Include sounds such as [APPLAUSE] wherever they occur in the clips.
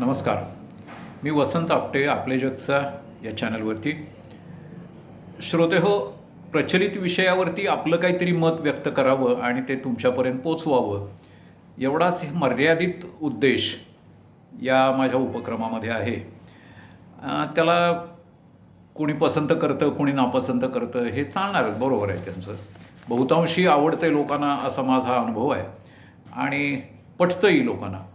नमस्कार. मी वसंत आपटे आपले जगचा या चॅनलवरती. श्रोते हो प्रचलित विषयावरती आपलं काहीतरी मत व्यक्त करावं आणि ते तुमच्यापर्यंत पोचवावं. एवढाच मर्यादित उद्देश या माझ्या उपक्रमामध्ये आहे. त्याला कोणी पसंत करतं कोणी नापसंत करतं हे चालणारच बरोबर आहे त्यांचं. बहुतांशी आवडते लोकांना असा माझा अनुभव आहे. आणि पटतंही लोकांना.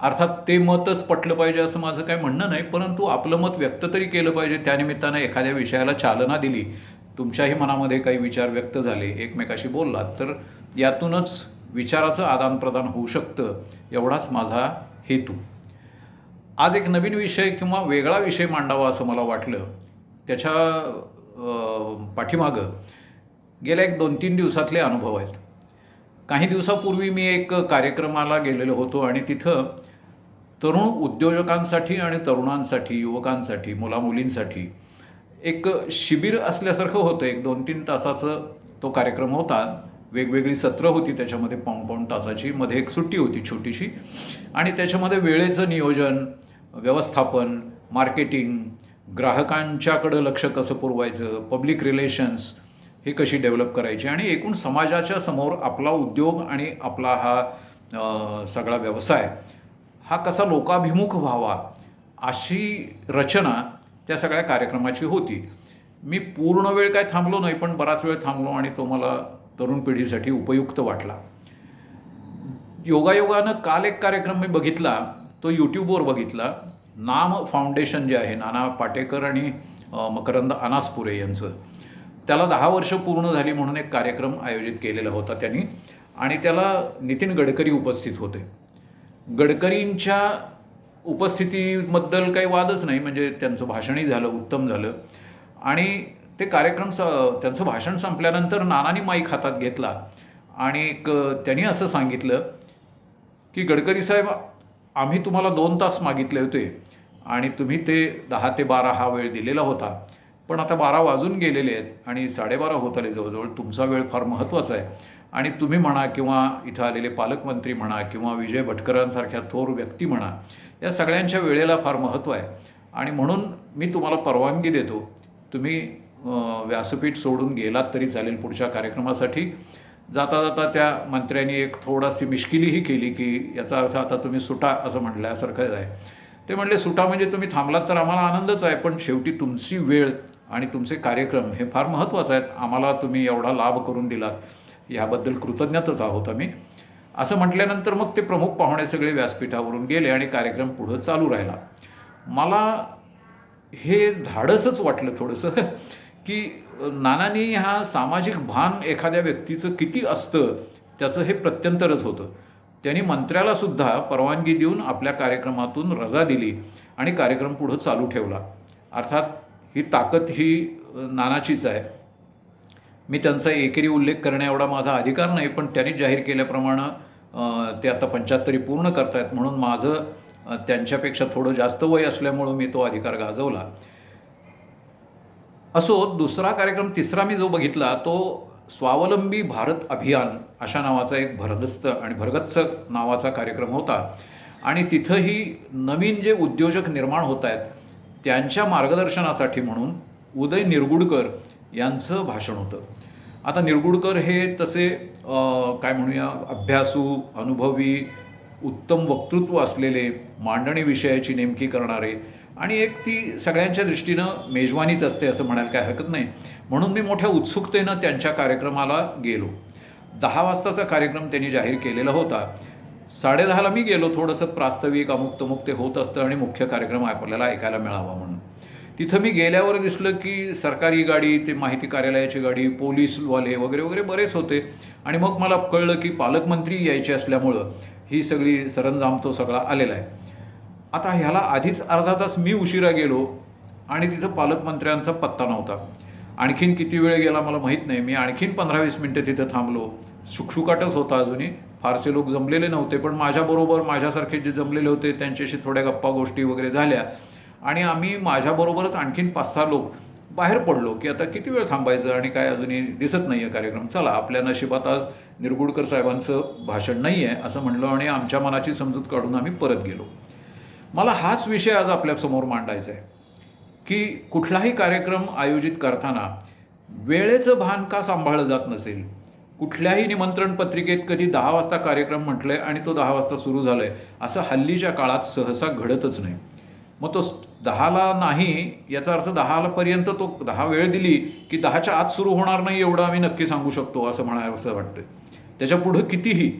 अर्थात ते मतच पटलं पाहिजे असं माझं काही म्हणणं नाही परंतु आपलं मत व्यक्त तरी केलं पाहिजे. त्यानिमित्तानं एखाद्या विषयाला चालना दिली. तुमच्याही मनामध्ये काही विचार व्यक्त झाले एकमेकाशी बोललात तर यातूनच विचाराचं आदानप्रदान होऊ शकतं एवढाच माझा हेतू. आज एक नवीन विषय किंवा वेगळा विषय मांडावा असं मला वाटलं. त्याच्या पाठीमागं गेल्या एक दोन तीन दिवसातले अनुभव आहेत. काही दिवसापूर्वी मी एक कार्यक्रमाला गेलेलो होतो आणि तिथं तरुण उद्योजकांसाठी आणि तरुणांसाठी युवकांसाठी मुलामुलींसाठी एक शिबिर असल्यासारखं होतं. एक दोन तीन तासाचं तो कार्यक्रम होता. वेगवेगळी सत्रं होती. त्याच्यामध्ये पाऊण पाऊण तासाची. मध्ये एक सुट्टी होती छोटीशी. आणि त्याच्यामध्ये वेळेचं नियोजन व्यवस्थापन मार्केटिंग ग्राहकांच्याकडं लक्ष कसं पुरवायचं पब्लिक रिलेशन्स हे कशी डेव्हलप करायची? आणि एकूण समाजाच्या समोर आपला उद्योग आणि आपला हा सगळा व्यवसाय हा कसा लोकाभिमुख व्हावा अशी रचना त्या सगळ्या कार्यक्रमाची होती. मी पूर्ण वेळ काय थांबलो नाही पण बराच वेळ थांबलो आणि तो मला तरुण पिढीसाठी उपयुक्त वाटला. योगायोगानं काल एक कार्यक्रम मी बघितला तो यूट्यूबवर बघितला. नाम फाउंडेशन जे आहे नाना पाटेकर आणि मकरंद अनासपुरे यांचं. त्याला दहा वर्ष पूर्ण झाली म्हणून एक कार्यक्रम आयोजित केलेला होता त्यांनी. आणि त्याला नितीन गडकरी उपस्थित होते. गडकरींच्या उपस्थितीबद्दल काही वादच नाही म्हणजे त्यांचं भाषणही झालं उत्तम झालं. आणि ते कार्यक्रम स त्यांचं भाषण संपल्यानंतर नानानी माईक हातात घेतला. आणि एक त्यांनी असं सांगितलं की गडकरी साहेब आम्ही तुम्हाला दोन तास मागितले होते आणि तुम्ही ते दहा ते बारा हा वेळ दिलेला होता. पण आता बारा वाजून गेलेले आहेत आणि साडेबारा होत आले जवळजवळ तुमचा वेळ फार महत्त्वाचा आहे. आणि तुम्ही म्हणा किंवा इथं आलेले पालकमंत्री म्हणा किंवा विजय भटकरांसारख्या थोर व्यक्ती म्हणा या सगळ्यांच्या वेळेला फार महत्त्व आहे. आणि म्हणून मी तुम्हाला परवानगी देतो तुम्ही व्यासपीठ सोडून गेलात तरी चालेल पुढच्या कार्यक्रमासाठी. जाता जाता त्या मंत्र्यांनी एक थोडाशी मिश्किलीही केली की याचा अर्थ आता तुम्ही सुटा असं म्हटल्यासारखंच आहे. ते म्हणले सुटा म्हणजे तुम्ही थांबलात तर आम्हाला आनंदच आहे पण शेवटी तुमची वेळ आणि तुमचे कार्यक्रम हे फार महत्त्वाचं आहेत. आम्हाला तुम्ही एवढा लाभ करून दिलात. ह्याबद्दल कृतज्ञतच आहोत आम्ही. असं म्हटल्यानंतर मग ते प्रमुख पाहुणे सगळे व्यासपीठावरून गेले आणि कार्यक्रम पुढं चालू राहिला. मला हे धाडसच वाटलं थोडंसं [LAUGHS] की नानांनी हा सामाजिक भान एखाद्या व्यक्तीचं किती असतं त्याचं हे प्रत्यंतरच होतं. त्यांनी मंत्र्यालासुद्धा परवानगी देऊन आपल्या कार्यक्रमातून रजा दिली आणि कार्यक्रम पुढं चालू ठेवला. अर्थात ही ताकद ही नानाचीच आहे. मी त्यांचा एकेरी उल्लेख करण्या एवढा माझा अधिकार नाही पण त्यांनी जाहीर केल्याप्रमाणे ते आता पंच्याहत्तरी पूर्ण करतायत म्हणून माझं त्यांच्यापेक्षा थोडं जास्त वय असल्यामुळं मी तो अधिकार गाजवला. असो दुसरा कार्यक्रम तिसरा मी जो बघितला तो स्वावलंबी भारत अभियान अशा नावाचा एक भरदस्त आणि भरगच्च नावाचा कार्यक्रम होता. आणि तिथंही नवीन जे उद्योजक निर्माण होत आहेत त्यांच्या मार्गदर्शनासाठी म्हणून उदय निरगुडकर यांचं भाषण होतं. आता निरगुडकर हे तसे काय म्हणूया अभ्यासू अनुभवी उत्तम वक्तृत्व असलेले मांडणी विषयाची नेमकी करणारे आणि एक ती सगळ्यांच्या दृष्टीनं मेजवानीच असते असं म्हणायला काय हरकत नाही. म्हणून मी मोठ्या उत्सुकतेनं त्यांच्या कार्यक्रमाला गेलो. दहा वाजताचा कार्यक्रम त्यांनी जाहीर केलेला होता. साडेदहाला मी गेलो थोडंसं प्रास्ताविक अमुक तमुक ते होत असतं आणि मुख्य कार्यक्रम आपल्याला ऐकायला मिळावा म्हणून. तिथं मी गेल्यावर दिसलं की सरकारी गाडी ते माहिती कार्यालयाची गाडी पोलीसवाले वगैरे वगैरे बरेच होते. आणि मग मला कळलं की पालकमंत्री यायचे असल्यामुळं ही सगळी सरंजाम तो सगळा आलेला आहे. आता ह्याला आधीच अर्धा तास मी उशिरा गेलो आणि तिथं पालकमंत्र्यांचा पत्ता नव्हता. आणखीन किती वेळ गेला मला माहीत नाही. मी आणखीन पंधरा वीस मिनटं तिथं थांबलो. शुकशुकाटच होता अजूनही. फारसे लोक जमलेले नव्हते पण माझ्याबरोबर माझ्यासारखे जे जमलेले होते त्यांच्याशी थोड्या गप्पा गोष्टी वगैरे झाल्या. आणि आम्ही माझ्याबरोबरच आणखीन पाच सहा लोक बाहेर पडलो की आता किती वेळ थांबायचं आणि काय अजूनही दिसत नाही आहे कार्यक्रम. चला आपल्या नशिबात आज निरगुडकर साहेबांचं भाषण नाही आहे असं म्हणलं आणि आमच्या मनाची समजूत काढून आम्ही परत गेलो. मला हाच विषय आज आपल्यासमोर मांडायचा आहे की कुठलाही कार्यक्रम आयोजित करताना वेळेचं भान का सांभाळलं जात नसेल? कुठल्याही निमंत्रण पत्रिकेत कधी दहा वाजता कार्यक्रम म्हटलंय आणि तो दहा वाजता सुरू झालाय असं हल्लीच्या काळात सहसा घडतच नाही. मग तो दहाला नाही याचा अर्थ दहाला पर्यंत तो दहा वेळ दिली की दहाच्या आत सुरू होणार नाही एवढं आम्ही नक्की सांगू शकतो असं म्हणाय असं वाटतं त्याच्या पुढं कितीही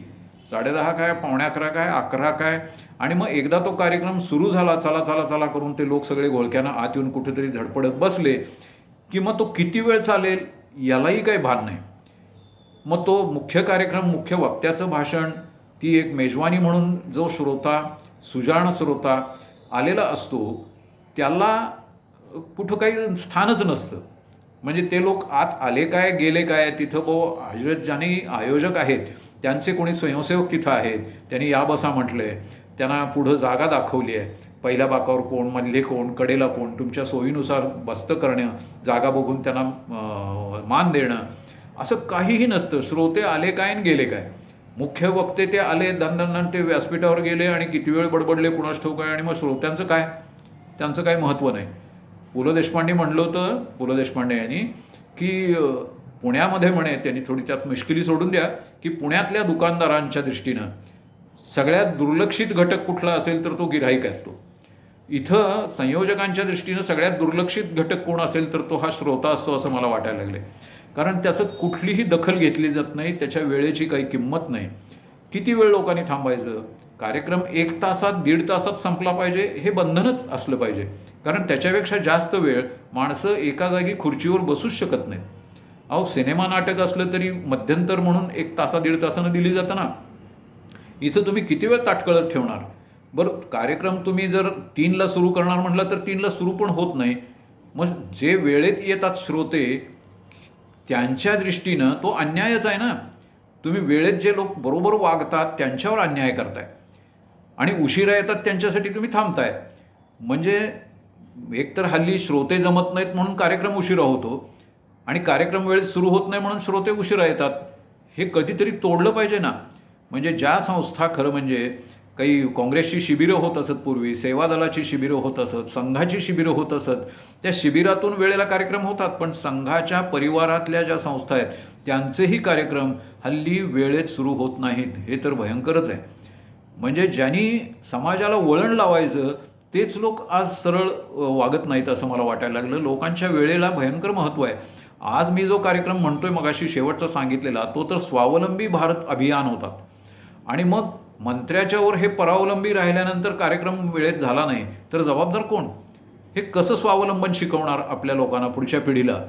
साडेदहा काय पावणे अकरा काय अकरा काय आणि मग एकदा तो कार्यक्रम सुरू झाला चला चला चला करून ते लोक सगळे घोळक्यानं आत येऊन कुठेतरी धडपडत बसले की मग तो किती वेळ चालेल यालाही काही भान नाही. मग तो मुख्य कार्यक्रम मुख्य वक्त्याचं भाषण ती एक मेजवानी म्हणून जो श्रोता सुजाण श्रोता आलेला असतो त्याला कुठं काही स्थानच नसतं. म्हणजे ते लोक आत आले काय गेले काय तिथं बो आयोजक ज्यांनी आयोजक आहेत त्यांचे कोणी स्वयंसेवक तिथं आहेत त्यांनी या बसा म्हटलं आहे त्यांना पुढं जागा दाखवली आहे. पहिल्या बाकावर कोण मधले कोण कडेला कोण तुमच्या सोयीनुसार बस्त करणं जागा बघून त्यांना मान देणं असं काहीही नसतं. श्रोते आले काय आणि गेले काय? मुख्य वक्ते ते आले दणदण ते व्यासपीठावर गेले आणि किती वेळ बडबडले कुणास ठाऊक आहे आणि मग श्रोत्यांचं काय? त्यांचं काही महत्त्व नाही. पु ल देशपांडे म्हणलं होतं पु ल देशपांडे यांनी की पुण्यामध्ये म्हणे त्यांनी थोडी त्यात मुश्किली सोडून द्या की पुण्यातल्या दुकानदारांच्या दृष्टीनं सगळ्यात दुर्लक्षित घटक कुठला असेल तर तो गिराईक असतो इथं संयोजकांच्या दृष्टीनं सगळ्यात दुर्लक्षित घटक कोण असेल तर तो हा श्रोता असतो असं मला वाटायला लागले कारण त्याचं कुठलीही दखल घेतली जात नाही त्याच्या वेळेची काही किंमत नाही. किती वेळ लोकांनी थांबायचं? कार्यक्रम एक तासात दीड तासात संपला पाहिजे हे बंधनच असलं पाहिजे. कारण त्याच्यापेक्षा जास्त वेळ माणसं एका जागी खुर्चीवर बसूच शकत नाहीत. अहो सिनेमा नाटक असलं तरी मध्यंतर म्हणून एक तासा दीड तासानं दिली जातं ना इथं तुम्ही किती वेळ ताटकळत ठेवणार? बरं कार्यक्रम तुम्ही जर तीनला सुरू करणार म्हटलं तर तीनला सुरू पण होत नाही. मग जे वेळेत येतात श्रोते त्यांच्या दृष्टीनं तो अन्यायच आहे ना. तुम्ही वेळेत जे लोक बरोबर वागतात त्यांच्यावर अन्याय करताय. आणि उशिरा येतात त्यांच्यासाठी तुम्ही थांबताय. म्हणजे एकतर हल्ली श्रोते जमत नाहीत म्हणून कार्यक्रम उशिरा होतो. आणि कार्यक्रम वेळेत सुरू होत नाही म्हणून श्रोते उशिरा येतात. हे कधीतरी तोडलं पाहिजे ना. म्हणजे ज्या संस्था खरं म्हणजे काही काँग्रेसची शिबिरं होत असत पूर्वी सेवा दलाची शिबिरं होत असत संघाची शिबिरं होत असत त्या शिबिरातून वेळेला कार्यक्रम होतात पण संघाच्या परिवारातल्या ज्या संस्था आहेत त्यांचेही कार्यक्रम हल्ली वेळेत सुरू होत नाहीत. हे तर भयंकरच आहे. म्हणजे ज्यांनी समाजाला वळण लावायचं तेच लोक आज सरळ वागत नाहीत असं मला वाटायला लागलं. लोकांच्या वेळेला भयंकर महत्त्व आहे. आज मी जो कार्यक्रम म्हणतोय मगाशी शेवटचा सांगितलेला तो तर स्वावलंबी भारत अभियान होता. आणि मग मंत्र्याच्यावर हे परावलंबी राहिल्यानंतर कार्यक्रम वेळेत झाला नाही तर जबाबदार कोण? हे कसं स्वावलंबन शिकवणार आपल्या लोकांना पुढच्या पिढीला?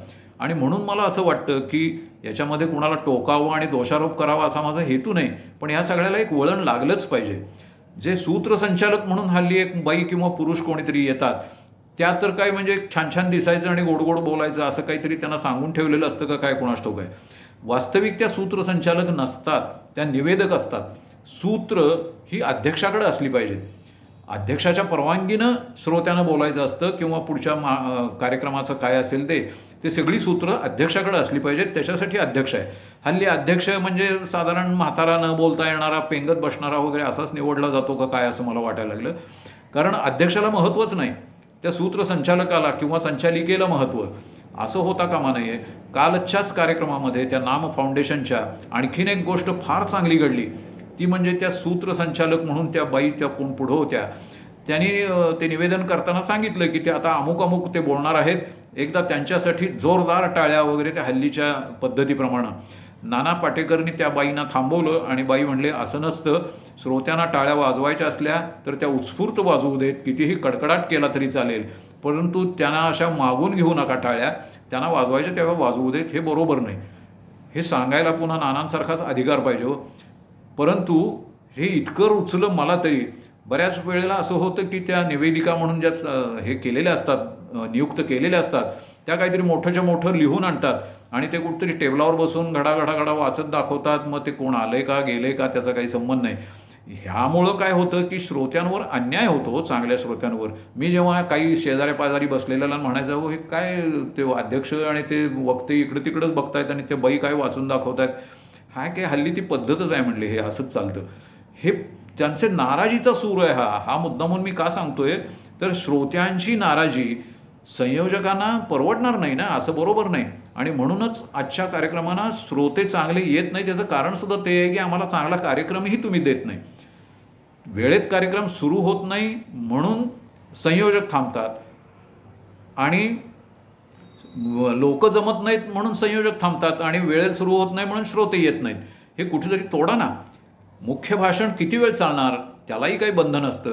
आणि म्हणून मला असं वाटतं की याच्यामध्ये कुणाला टोकावं आणि दोषारोप करावा असा माझा हेतू नाही पण या सगळ्याला एक वळण लागलंच पाहिजे. जे सूत्रसंचालक म्हणून हल्ली एक बाई किंवा पुरुष कोणीतरी येतात त्या तर काय म्हणजे छान छान दिसायचं आणि गोड गोड बोलायचं असं काहीतरी त्यांना सांगून ठेवलेलं असतं का काय कोणास ठाऊक आहे? वास्तविक त्या सूत्रसंचालक नसतात त्या निवेदक असतात. सूत्र ही अध्यक्षाकडे असली पाहिजेत. अध्यक्षाच्या परवानगीनं श्रोत्यानं बोलायचं असतं किंवा पुढच्या मा कार्यक्रमाचं काय असेल ते ते सगळी सूत्र अध्यक्षाकडे असली पाहिजेत. त्याच्यासाठी अध्यक्ष आहे. हल्ली अध्यक्ष म्हणजे साधारण म्हातारा न बोलता येणारा पेंगत बसणारा वगैरे असाच निवडला जातो का काय असं मला वाटायला लागलं. कारण अध्यक्षाला महत्त्वच नाही. त्या सूत्रसंचालकाला किंवा संचालिकेला महत्त्व. असं होता कामा नये. कालच्याच कार्यक्रमामध्ये त्या नाम फाउंडेशनच्या आणखीन एक गोष्ट फार चांगली घडली. ती म्हणजे त्या सूत्रसंचालक म्हणून त्या बाई त्या कोण पुढं होत्या त्यांनी ते निवेदन करताना सांगितलं की ते आता अमुक अमुक ते बोलणार आहेत. एकदा त्यांच्यासाठी जोरदार टाळ्या वगैरे त्या हल्लीच्या पद्धतीप्रमाणे. नाना पाटेकरनी त्या बाईंना थांबवलं आणि बाई म्हणले असं नसतं. श्रोत्यांना टाळ्या वाजवायच्या असल्या तर त्या उत्स्फूर्त वाजवू देत. कितीही कडकडाट केला तरी चालेल. परंतु त्यांना अशा मागून घेऊ नका टाळ्या. त्यांना वाजवायच्या तेव्हा वाजवू देत हे बरोबर नाही. हे सांगायला पुन्हा नानांसारखाच अधिकार पाहिजे हो. परंतु हे इतकं रुचलं मला तरी बऱ्याच वेळेला असं होतं की त्या निवेदिका म्हणून ज्या हे केलेल्या असतात नियुक्त केलेल्या असतात त्या काहीतरी मोठंच्या मोठं लिहून आणतात आणि ते कुठेतरी टेबलावर बसून घडा घडा घडा वाचत दाखवतात मग ते कोण आलंय का गेलंय का त्याचा काही संबंध नाही. ह्यामुळं काय होतं की श्रोत्यांवर अन्याय होतो हो, चांगल्या श्रोत्यांवर. मी जेव्हा काही शेजाऱ्या पाजारी बसलेल्याला म्हणायचं हो हे काय ते अध्यक्ष आणि ते वक्ते इकडं तिकडंच बघतायत आणि ते बाई काय वाचून दाखवतायत? हा काय हल्ली ती पद्धतच आहे म्हणले हे असंच चालतं. हे त्यांचे नाराजीचा सूर आहे हा हा मुद्दा म्हणून मी का सांगतोय? तर श्रोत्यांची नाराजी संयोजकांना परवडणार नाही ना असं बरोबर नाही. आणि म्हणूनच आजच्या कार्यक्रमांना श्रोते चांगले येत नाही त्याचं कारण सुद्धा ते आहे की आम्हाला चांगला कार्यक्रमही तुम्ही देत नाही. वेळेत कार्यक्रम सुरू होत नाही म्हणून संयोजक थांबतात. आणि लोक जमत नाहीत म्हणून संयोजक थांबतात आणि वेळेत सुरू होत नाही म्हणून श्रोते येत नाहीत. हे कुठेतरी तोडा ना. मुख्य भाषण किती वेळ चालणार? त्यालाही काही बंधन असतं.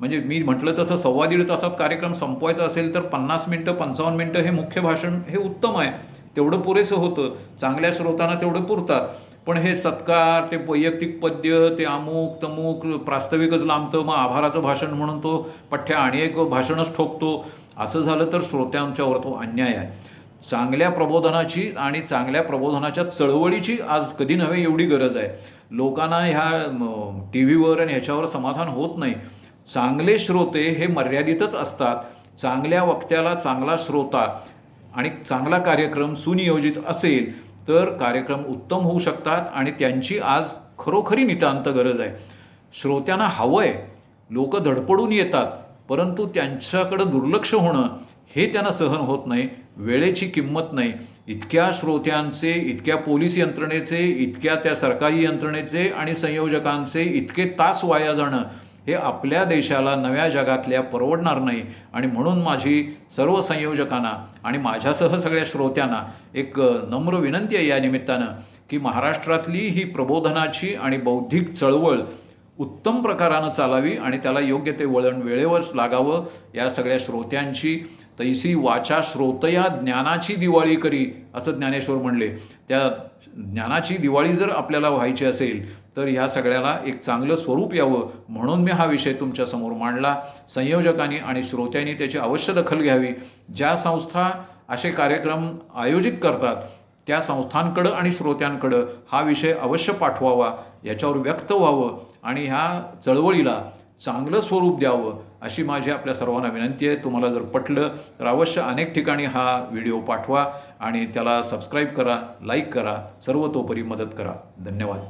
म्हणजे मी म्हटलं तसं सव्वा दीड तासात कार्यक्रम संपवायचा असेल तर पन्नास मिनटं पंचावन्न मिनटं हे मुख्य भाषण हे उत्तम आहे. तेवढं पुरेसं होतं. चांगल्या श्रोतांना तेवढं पुरतात. पण हे सत्कार ते वैयक्तिक पद्य ते अमुक तमुक प्रास्ताविकच लांबतं मग आभाराचं भाषण म्हणून तो पठ्ठ्या आणि एक भाषणच ठोकतो. असं झालं तर श्रोत्यांच्यावर तो अन्याय आहे. चांगल्या प्रबोधनाची आणि चांगल्या प्रबोधनाच्या चळवळीची आज कधी नव्हे एवढी गरज आहे. लोकांना ह्या टी व्हीवर आणि ह्याच्यावर समाधान होत नाही. चांगले श्रोते हे मर्यादितच असतात. चांगल्या वक्त्याला चांगला श्रोता आणि चांगला कार्यक्रम सुनियोजित असेल तर कार्यक्रम उत्तम होऊ शकतात आणि त्यांची आज खरोखरी नितांत गरज आहे. श्रोत्यांना हवं आहे लोक धडपडून येतात. परंतु त्यांच्याकडं दुर्लक्ष होणं हे त्यांना सहन होत नाही वेळेची किंमत नाही. इतक्या श्रोत्यांचे इतक्या पोलीस यंत्रणेचे इतक्या त्या सरकारी यंत्रणेचे आणि संयोजकांचे इतके तास वाया जाणं हे आपल्या देशाला नव्या जगातल्या परवडणार नाही. आणि म्हणून माझी सर्व संयोजकांना आणि माझ्यासह सगळ्या श्रोत्यांना एक नम्र विनंती आहे या निमित्तानं की महाराष्ट्रातली ही प्रबोधनाची आणि बौद्धिक चळवळ उत्तम प्रकारानं चालावी आणि त्याला योग्य ते वळण वेळेवरच लागावं या सगळ्या श्रोत्यांची. तैसी वाचा श्रोतया ज्ञानाची दिवाळी करी असं ज्ञानेश्वर म्हणले. त्या ज्ञानाची दिवाळी जर आपल्याला व्हायची असेल तर ह्या सगळ्याला एक चांगलं स्वरूप यावं म्हणून मी हा विषय तुमच्यासमोर मांडला. संयोजकांनी आणि श्रोत्यांनी त्याची अवश्य दखल घ्यावी. ज्या संस्था असे कार्यक्रम आयोजित करतात त्या संस्थांकडं आणि श्रोत्यांकडं हा विषय अवश्य पाठवावा याच्यावर व्यक्त व्हावं आणि ह्या चळवळीला चांगलं स्वरूप द्यावं अशी माझी आपल्या सर्वांना विनंती आहे. तुम्हाला जर पटलं तर अवश्य अनेक ठिकाणी हा व्हिडिओ पाठवा आणि त्याला सबस्क्राईब करा लाईक करा सर्वतोपरी मदत करा. धन्यवाद.